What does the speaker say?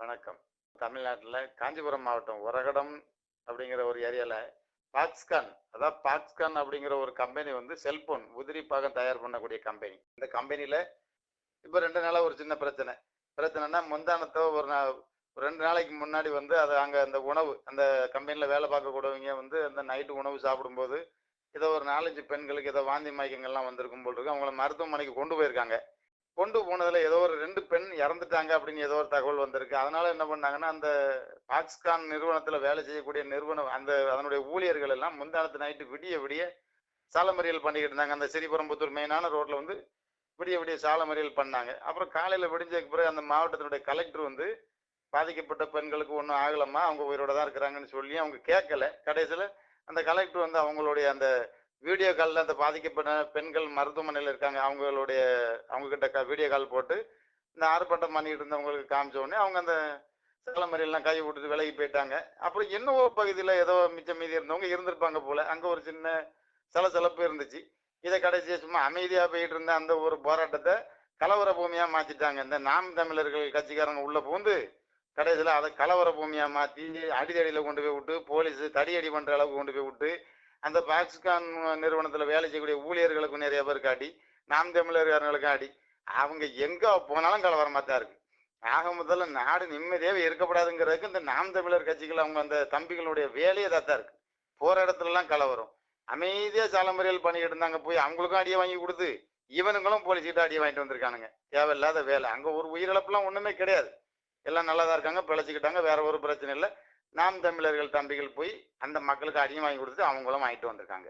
வணக்கம். தமிழ்நாட்டில் காஞ்சிபுரம் மாவட்டம் உரகடம் அப்படிங்கிற ஒரு ஏரியாவில் பாக்ஸ்கான் அதாவது பாக்ஸ்கான் அப்படிங்கிற ஒரு கம்பெனி வந்து செல்போன் உதிரி பாகம் தயார் பண்ணக்கூடிய கம்பெனி இந்த கம்பெனியில் இப்போ ரெண்டு நாளாக ஒரு சின்ன பிரச்சனை. பிரச்சனைனா முந்தானத்தை ஒரு நாள் ஒரு ரெண்டு நாளைக்கு முன்னாடி வந்து அது அங்கே அந்த உணவு அந்த கம்பெனியில் வேலை பார்க்கக்கூடியவங்க வந்து அந்த நைட்டு உணவு சாப்பிடும்போது ஏதோ ஒரு நாலஞ்சு பெண்களுக்கு ஏதோ வாந்தி மயக்கங்கள்லாம் வந்திருக்கும் போல் இருக்கு. அவங்கள மருத்துவமனைக்கு கொண்டு போயிருக்காங்க. கொண்டு போனதில் ஏதோ ஒரு ரெண்டு பெண் இறந்துட்டாங்க அப்படின்னு ஏதோ ஒரு தகவல் வந்திருக்கு. அதனால என்ன பண்ணாங்கன்னா அந்த பாக்ஸ்கான் நிறுவனத்தில் வேலை செய்யக்கூடிய நிறுவனம் அந்த அதனுடைய ஊழியர்கள் எல்லாம் முந்தானத்து நைட்டு விடிய விடிய சாலமறியல் பண்ணிக்கிட்டு இருந்தாங்க. அந்த சிறிபுரம்புத்தூர் மெயினான ரோட்ல வந்து விடிய விடிய சாலமறியல் பண்ணாங்க. அப்புறம் காலையில் விடிஞ்சதுக்கு பிறகு அந்த மாவட்டத்தினுடைய கலெக்டர் வந்து பாதிக்கப்பட்ட பெண்களுக்கு ஒன்றும் ஆகலம்மா அவங்க உயிரோட தான் இருக்கிறாங்கன்னு சொல்லி அவங்க கேட்கல. கடைசியில் அந்த கலெக்டர் வந்து அவங்களுடைய அந்த வீடியோ காலில் அந்த பாதிக்கப்பட்ட பெண்கள் மருத்துவமனையில் இருக்காங்க. அவங்களுடைய அவங்க கிட்ட வீடியோ கால் போட்டு இந்த ஆர்ப்பாட்டம் பண்ணிட்டு இருந்தவங்களுக்கு காமிச்ச உடனே அவங்க அந்த சேலை மறியெல்லாம் கை விட்டுட்டு விலகி போயிட்டாங்க. அப்புறம் என்னவோ பகுதியில் ஏதோ மிச்சம் மீதி இருந்தவங்க இருந்திருப்பாங்க போல. அங்கே ஒரு சின்ன சலசலப்பு இருந்துச்சு. இதை கடைசியாக சும்மா அமைதியாக போயிட்டு இருந்த அந்த ஒரு போராட்டத்தை கலவர பூமியாக மாற்றிட்டாங்க இந்த நாம் தமிழர்கள் கட்சிக்காரங்க உள்ளே பூந்து கடைசியில் அதை கலவர பூமியாக மாற்றி அடிதடியில் கொண்டு போய் விட்டு போலீஸ் தடியடி பண்ணுற அளவுக்கு கொண்டு போய் விட்டு அந்த பாக்ஸ்கான் நிறுவனத்தில் வேலை செய்யக்கூடிய ஊழியர்களுக்கும் நிறைய பேர் காட்டி நாம் தமிழர்காரங்களுக்கும் அடி. அவங்க எங்கே போனாலும் கலவரமாக தான் இருக்கு. ஆக முதல்ல நாடு நிம்மதியாகவே இருக்கப்படாதுங்கிறதுக்கு இந்த நாம் தமிழர் கட்சிகள் அவங்க அந்த தம்பிகளுடைய வேலையே தான் தான் இருக்கு. போகிற இடத்துலலாம் கலவரம் அமைதியாக சாலை பண்ணிக்கிட்டு இருந்தாங்க போய் அவங்களுக்கும் அடியை வாங்கி கொடுத்து இவனுங்களும் போலீஸ்கிட்ட அடியை வாங்கிட்டு வந்திருக்கானுங்க. தேவையில்லாத வேலை. அங்கே ஒரு உயிரிழப்புலாம் ஒன்றுமே கிடையாது. எல்லாம் நல்லா தான் இருக்காங்க பிழைச்சிக்கிட்டாங்க வேற ஒரு பிரச்சனை இல்லை. நாம் தமிழர்கள் தம்பிகள் போய் அந்த மக்களுக்கு அடியும் வாங்கி கொடுத்து அவங்களும் வாங்கிட்டு வந்திருக்காங்க.